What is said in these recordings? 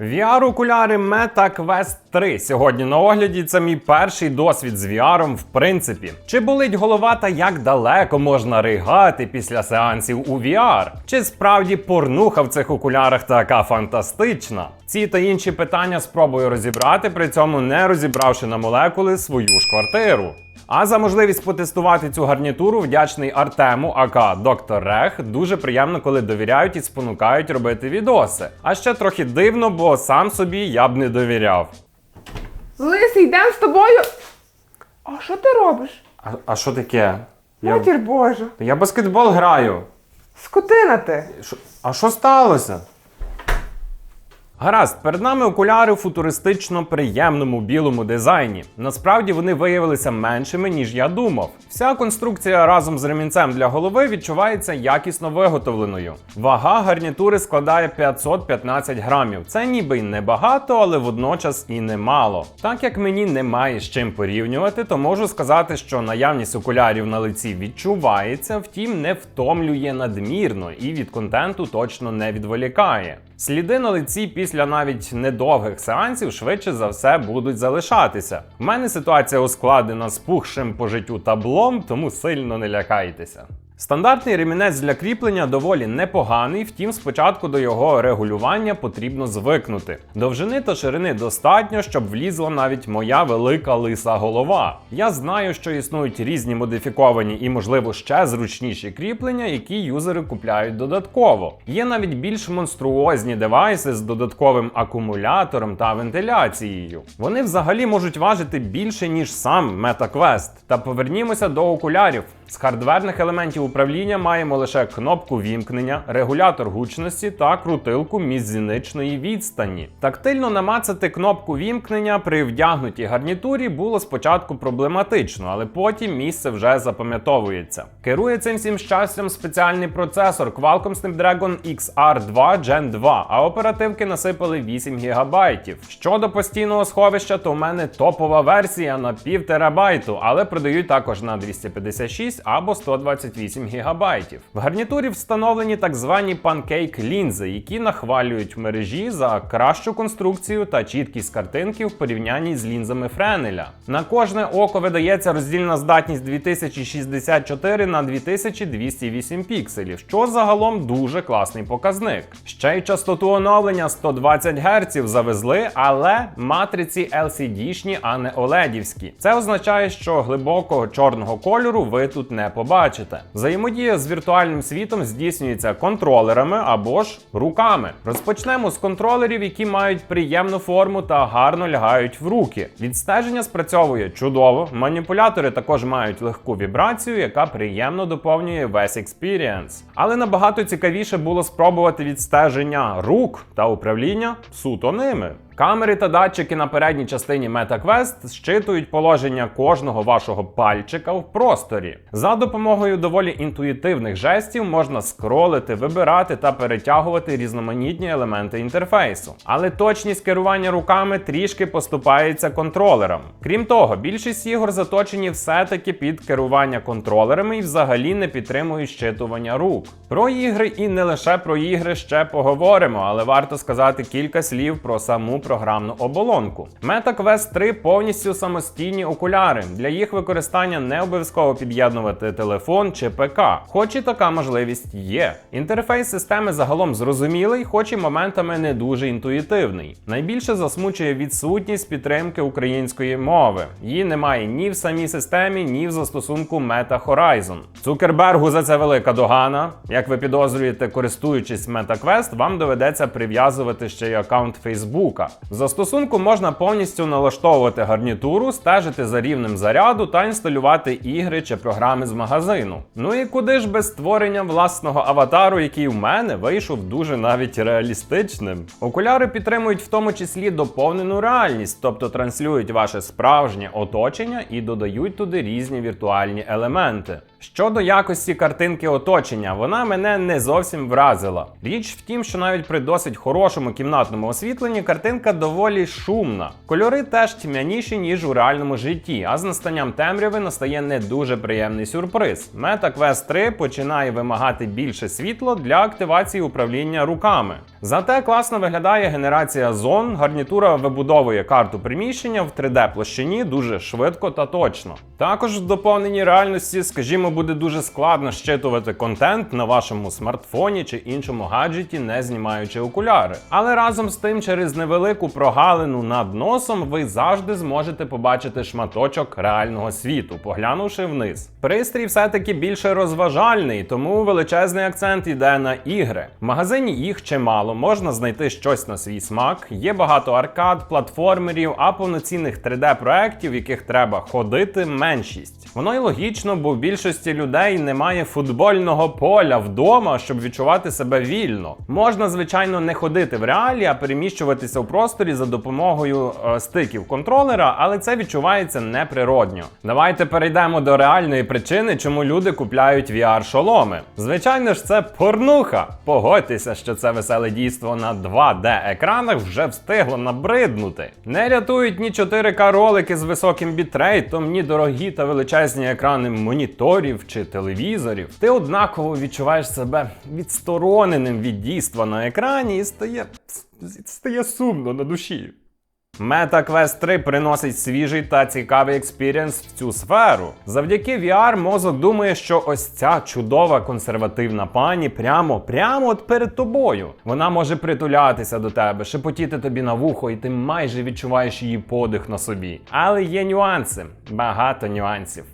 VR-окуляри Meta Quest 3. Сьогодні на огляді це мій перший досвід з VR в принципі. Чи болить голова та як далеко можна ригати після сеансів у VR? Чи справді порнуха в цих окулярах така фантастична? Ці та інші питання спробую розібрати, при цьому не розібравши на молекули свою ж квартиру. А за можливість потестувати цю гарнітуру вдячний Артему, ака доктор Рех. Дуже приємно, коли довіряють і спонукають робити відоси. А ще трохи дивно, бо сам собі я б не довіряв. Лисий, йдемо з тобою. А що ти робиш? А, а що таке? Я, Матір Божа. я баскетбол граю. Скотина ти. Шо- А що сталося? Гаразд, перед нами окуляри у футуристично приємному білому дизайні. Насправді вони виявилися меншими, ніж я думав. Вся конструкція разом з ремінцем для голови відчувається якісно виготовленою. Вага гарнітури складає 515 грамів. Це ніби й небагато, але водночас і немало. Так як мені немає з чим порівнювати, то можу сказати, що наявність окулярів на лиці відчувається, втім не втомлює надмірно і від контенту точно не відволікає. Сліди на лиці після навіть недовгих сеансів швидше за все будуть залишатися. У мене ситуація ускладнена пухшим по життю таблом, тому сильно не лякайтеся. Стандартний ремінець для кріплення доволі непоганий, втім, спочатку до його регулювання потрібно звикнути. Довжини та ширини достатньо, щоб влізла навіть моя велика лиса голова. Я знаю, що існують різні модифіковані і, можливо, ще зручніші кріплення, які юзери купляють додатково. Є навіть більш монструозні девайси з додатковим акумулятором та вентиляцією. Вони взагалі можуть важити більше, ніж сам MetaQuest. Та повернімося до окулярів. З хардверних елементів управління маємо лише кнопку вімкнення, регулятор гучності та крутилку міжзіничної відстані. Тактильно намацати кнопку вімкнення при вдягнутій гарнітурі було спочатку проблематично, але потім місце вже запам'ятовується. Керує цим всім щастям спеціальний процесор Qualcomm Snapdragon XR2 Gen 2, а оперативки насипали 8 ГБ. Щодо постійного сховища, то в мене топова версія на пів терабайту, але продають також на 256 або 128 ГБ. В гарнітурі встановлені так звані панкейк лінзи, які нахвалюють мережі за кращу конструкцію та чіткість картинки в порівнянні з лінзами Френеля. На кожне око видається роздільна здатність 2064 на 2208 пікселів, що загалом дуже класний показник. Ще й частоту оновлення 120 Гц завезли, але матриці LCD-шні, а не OLED-івські. Це означає, що глибокого чорного кольору ви тут не побачите. Взаємодія з віртуальним світом здійснюється контролерами або ж руками. Розпочнемо з контролерів, які мають приємну форму та гарно лягають в руки. Відстеження спрацьовує чудово. Маніпулятори також мають легку вібрацію, яка приємно доповнює весь експірієнс. Але набагато цікавіше було спробувати відстеження рук та управління суто ними. Камери та датчики на передній частині MetaQuest зчитують положення кожного вашого пальчика в просторі. За допомогою доволі інтуїтивних жестів можна скролити, вибирати та перетягувати різноманітні елементи інтерфейсу. Але точність керування руками трішки поступається контролерам. Крім того, більшість ігор заточені все-таки під керування контролерами і взагалі не підтримують щитування рук. Про ігри і не лише про ігри ще поговоримо, але варто сказати кілька слів про саму програмну оболонку. MetaQuest 3 повністю самостійні окуляри. Для їх використання не обов'язково під'єднувати телефон чи ПК, хоч і така можливість є. Інтерфейс системи загалом зрозумілий, хоч і моментами не дуже інтуїтивний. Найбільше засмучує відсутність підтримки української мови. Її немає ні в самій системі, ні в застосунку Meta Horizon. Цукербергу за це велика догана. Як ви підозрюєте, користуючись MetaQuest, вам доведеться прив'язувати ще й аккаунт Фейсбука. Застосунку можна повністю налаштовувати гарнітуру, стежити за рівнем заряду та інсталювати ігри чи програми з магазину. Ну і куди ж без створення власного аватару, який в мене вийшов дуже навіть реалістичним. Окуляри підтримують в тому числі доповнену реальність, тобто транслюють ваше справжнє оточення і додають туди різні віртуальні елементи. Щодо якості картинки оточення, вона мене не зовсім вразила. Річ в тім, що навіть при досить хорошому кімнатному освітленні картинка доволі шумна. Кольори теж тьмяніші, ніж у реальному житті, а з настанням темряви настає не дуже приємний сюрприз. Meta Quest 3 починає вимагати більше світла для активації управління руками. Зате класно виглядає генерація зон, гарнітура вибудовує карту приміщення в 3D площині дуже швидко та точно. Також в доповненій реальності, скажімо, буде дуже складно щитувати контент на вашому смартфоні чи іншому гаджеті, не знімаючи окуляри. Але разом з тим, через невелику прогалину над носом, ви завжди зможете побачити шматочок реального світу, поглянувши вниз. Пристрій все-таки більше розважальний, тому величезний акцент йде на ігри. В магазині їх чимало, можна знайти щось на свій смак. Є багато аркад, платформерів, а повноцінних 3D-проєктів, в яких треба ходити, меншість. Воно й логічно, бо в більшості людей немає футбольного поля вдома, щоб відчувати себе вільно. Можна, звичайно, не ходити в реалі, а переміщуватися в просторі за допомогою е, стиків контролера, але це відчувається неприродньо. Давайте перейдемо до реальної причини, чому люди купляють VR-шоломи. Звичайно ж, це порнуха. Погодьтеся, що це веселе дійство на 2D-екранах вже встигло набриднути. Не рятують ні 4К ролики з високим бітрейтом, ні дорогі та величезні екрани моніторів чи телевізорів. Ти однаково відчуваєш себе відстороненим від дійства на екрані і стає, стає сумно на душі. Meta Quest 3 приносить свіжий та цікавий експірієнс в цю сферу. Завдяки VR мозок думає, що ось ця чудова консервативна пані прямо, прямо от перед тобою. Вона може притулятися до тебе, шепотіти тобі на вухо, і ти майже відчуваєш її подих на собі. Але є нюанси, багато нюансів.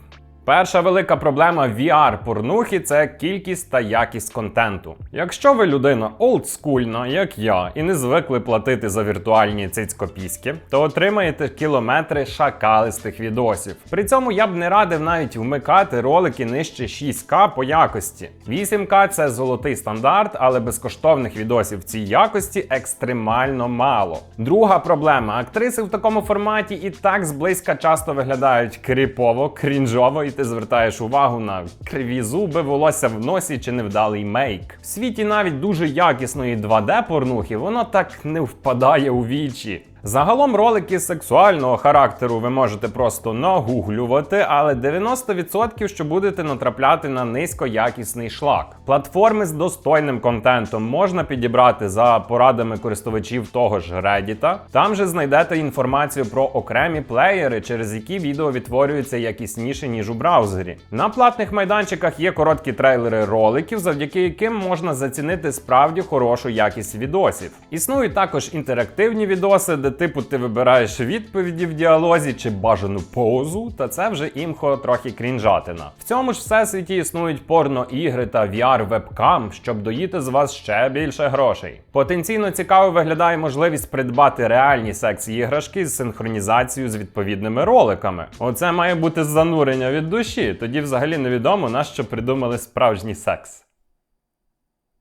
Перша велика проблема VR-порнухи це кількість та якість контенту. Якщо ви людина олдскульна, як я, і не звикли платити за віртуальні цицькопіськи, то отримаєте кілометри шакалистих відосів. При цьому я б не радив навіть вмикати ролики нижче 6К по якості. 8К це золотий стандарт, але безкоштовних відосів в цій якості екстремально мало. Друга проблема: актриси в такому форматі і так зблизька часто виглядають кріпово, крінжово, і ти звертаєш увагу на криві зуби, волосся в носі чи невдалий мейк. В світі навіть дуже якісної 2D порнухи воно так не впадає у вічі. Загалом ролики сексуального характеру ви можете просто нагуглювати, але 90% що будете натрапляти на низькоякісний шлак. Платформи з достойним контентом можна підібрати за порадами користувачів того ж Reddit. Там же знайдете інформацію про окремі плеєри, через які відео відтворюються якісніше ніж у браузері. На платних майданчиках є короткі трейлери роликів, завдяки яким можна зацінити справді хорошу якість відосів. Існують також інтерактивні відоси, де типу ти вибираєш відповіді в діалозі чи бажану позу, та це вже імхо трохи крінжатина. В цьому ж всесвіті існують порно-ігри та VR-вебкам, щоб доїти з вас ще більше грошей. Потенційно цікаво виглядає можливість придбати реальні секс-іграшки з синхронізацією з відповідними роликами. Оце має бути занурення від душі, тоді взагалі невідомо на що придумали справжній секс.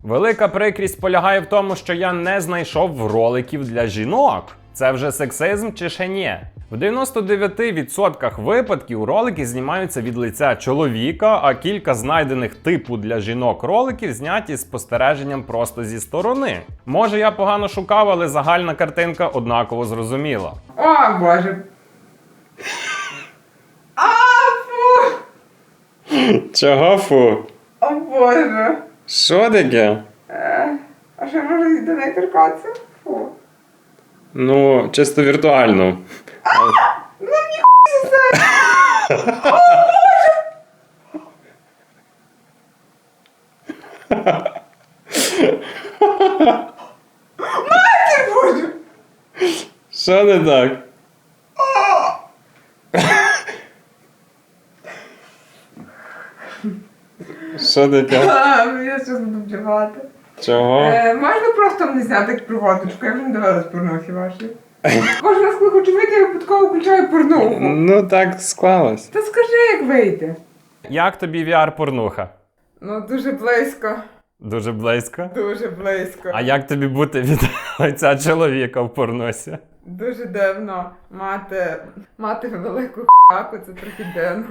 Велика прикрість полягає в тому, що я не знайшов роликів для жінок. Це вже сексизм чи ще ні? В 99% випадків ролики знімаються від лиця чоловіка, а кілька знайдених типу для жінок роликів зняті з спостереженням просто зі сторони. Може я погано шукав, але загальна картинка однаково зрозуміла. О, Боже. А, фу! Чого фу? О, Боже. Що таке? Е, а що можна до неї торкатися? Фу. Ну, чисто віртуально. Ну, ніхуя це! Матір Боже! Що не так? Що? А, ну, я щось буду вдягати. Чого? Е, можна просто мені зняти як проводочку, я вже не дивилась порнухи ваші. Кожен раз, коли хочу вийти, я випадково включаю порнуху. Ну так склалось. Та скажи, як вийде. Як тобі VR-порнуха? Ну, дуже близько. Дуже близько. Дуже близько. А як тобі бути від лиця чоловіка в порносі? Дуже дивно мати, мати велику хаку, це трохи дивно.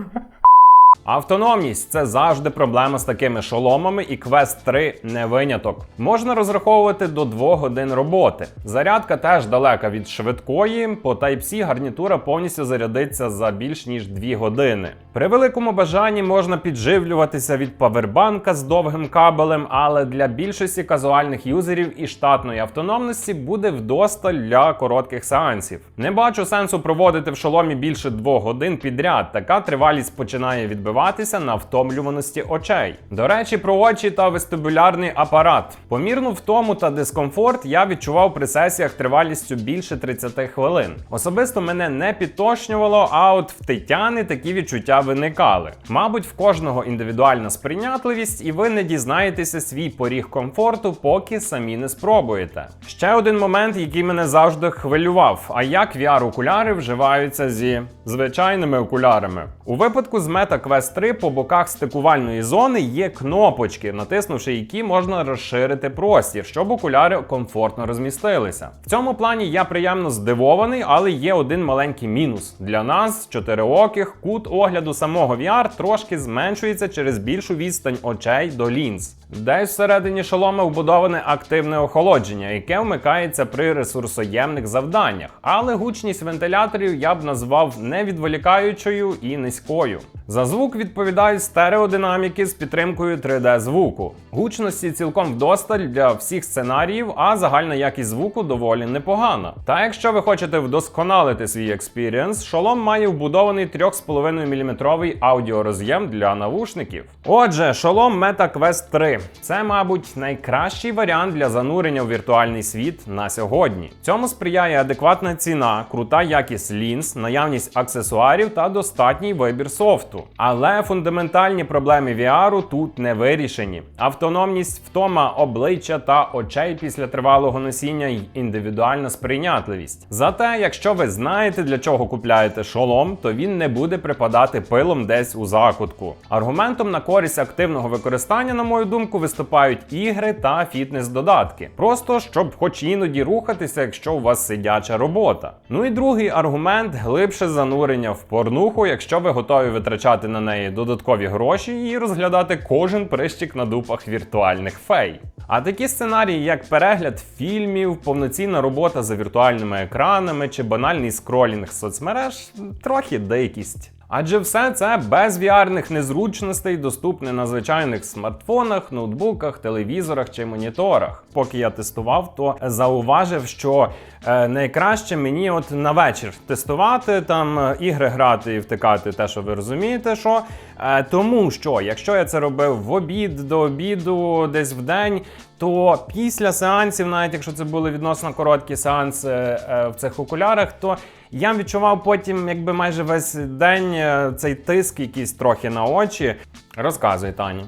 Автономність це завжди проблема з такими шоломами, і Quest 3 не виняток. Можна розраховувати до 2 годин роботи. Зарядка теж далека від швидкої. По Type-C гарнітура повністю зарядиться за більш ніж 2 години. При великому бажанні можна підживлюватися від павербанка з довгим кабелем, але для більшості казуальних юзерів і штатної автономності буде вдосталь для коротких сеансів. Не бачу сенсу проводити в шоломі більше 2 годин підряд. Така тривалість починає відбиватися на втомлюваності очей. До речі, про очі та вестибулярний апарат. Помірну втому та дискомфорт я відчував при сесіях тривалістю більше 30 хвилин. Особисто мене не підтошнювало, а от в Тетяни такі відчуття виникали. Мабуть, в кожного індивідуальна сприйнятливість, і ви не дізнаєтеся свій поріг комфорту, поки самі не спробуєте. Ще один момент, який мене завжди хвилював: а як VR-окуляри вживаються зі звичайними окулярами? У випадку з Meta Quest 3 по боках стикувальної зони є кнопочки, натиснувши які можна розширити простір, щоб окуляри комфортно розмістилися. В цьому плані я приємно здивований, але є один маленький мінус для нас, чотириоких, кут огляду самого VR трошки зменшується через більшу відстань очей до лінз. Десь всередині шолома вбудоване активне охолодження, яке вмикається при ресурсоємних завданнях. Але гучність вентиляторів я б назвав невідволікаючою і низькою. За звук відповідають стереодинаміки з підтримкою 3D звуку. Гучності цілком вдосталь для всіх сценаріїв, а загальна якість звуку доволі непогана. Та якщо ви хочете вдосконалити свій експірієнс, шолом має вбудований 3,5 мм аудіороз'єм для навушників. Отже, шолом Meta Quest 3 це, мабуть, найкращий варіант для занурення у віртуальний світ на сьогодні. Цьому сприяє адекватна ціна, крута якість лінз, наявність аксесуарів та достатній вибір софту. Але фундаментальні проблеми VR тут не вирішені. Автономність, втома обличчя та очей після тривалого носіння й індивідуальна сприйнятливість. Зате, якщо ви знаєте, для чого купляєте шолом, то він не буде припадати пилом десь у закутку. Аргументом на користь активного використання, на мою думку, виступають ігри та фітнес-додатки. Просто щоб хоч іноді рухатися, якщо у вас сидяча робота. Ну і другий аргумент глибше занурення в порнуху, якщо ви готові витрачати на неї додаткові гроші і розглядати кожен прищик на дупах віртуальних фей. А такі сценарії, як перегляд фільмів, повноцінна робота за віртуальними екранами чи банальний скролінг соцмереж трохи дикість. Адже все це без віарних незручностей доступне на звичайних смартфонах, ноутбуках, телевізорах чи моніторах. Поки я тестував, то зауважив, що е, найкраще мені от на вечір тестувати там е, ігри грати і втикати те, що ви розумієте, що е, тому що якщо я це робив в обід до обіду, десь в день. То після сеансів, навіть якщо це були відносно короткі сеанси в цих окулярах, то я відчував потім, якби майже весь день е, цей тиск якийсь трохи на очі. Розказуй, Тані.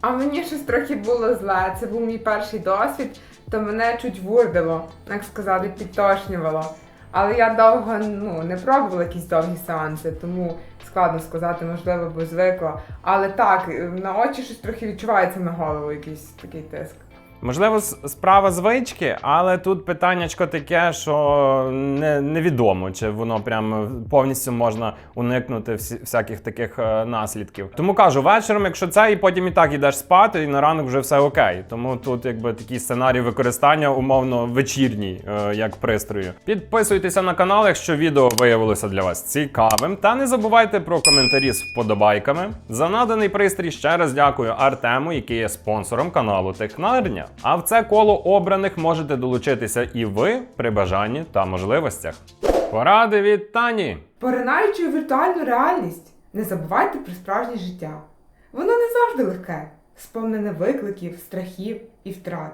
А мені щось трохи було зле. Це був мій перший досвід, то мене чуть вурдило, як сказати, підтошнювало. Але я довго ну, не пробувала якісь довгі сеанси, тому складно сказати, можливо, бо звикла. Але так, на очі щось трохи відчувається на голову, якийсь такий тиск. Можливо, справа звички, але тут питаннячко таке, що не, невідомо, чи воно прям повністю можна уникнути всі, всяких таких е, наслідків. Тому кажу, вечором, якщо це, і потім і так ідеш спати, і на ранок вже все окей. Тому тут якби такий сценарій використання умовно вечірній, е, як пристрою. Підписуйтеся на канал, якщо відео виявилося для вас цікавим. Та не забувайте про коментарі з вподобайками. За наданий пристрій ще раз дякую Артему, який є спонсором каналу Технарня. А в це коло обраних можете долучитися і ви при бажанні та можливостях. Поради від Тані. Поринаючи у віртуальну реальність, не забувайте про справжнє життя. Воно не завжди легке, сповнене викликів, страхів і втрат.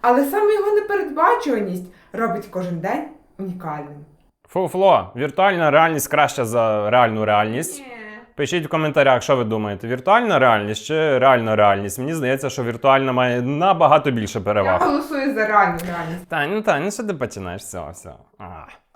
Але саме його непередбачуваність робить кожен день унікальним. Фуфло, віртуальна реальність краща за реальну реальність. Пишіть в коментарях, що ви думаєте: віртуальна реальність чи реальна реальність? Мені здається, що віртуальна має набагато більше Я переваг. голосую за реальну реальність. Та ну та ну що ти починаєш все, все. А.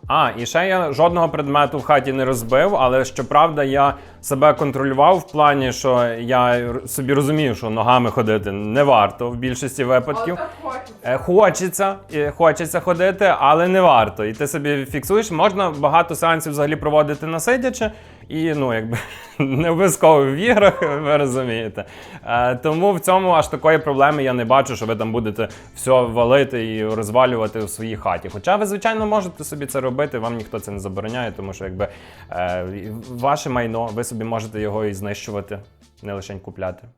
А, і ще я жодного предмету в хаті не розбив, але щоправда, я себе контролював в плані, що я собі розумію, що ногами ходити не варто в більшості випадків. Хочеться. Е, Хочеться, хочеться ходити, але не варто. І ти собі фіксуєш. Можна багато сеансів взагалі проводити на сидячи, і ну якби не обов'язково в іграх, ви розумієте. Е, тому в цьому аж такої проблеми я не бачу, що ви там будете все валити і розвалювати у своїй хаті. Хоча ви, звичайно, можете собі це робити, вам ніхто це не забороняє, тому що якби е, ваше майно, ви собі можете його і знищувати, не лише купляти.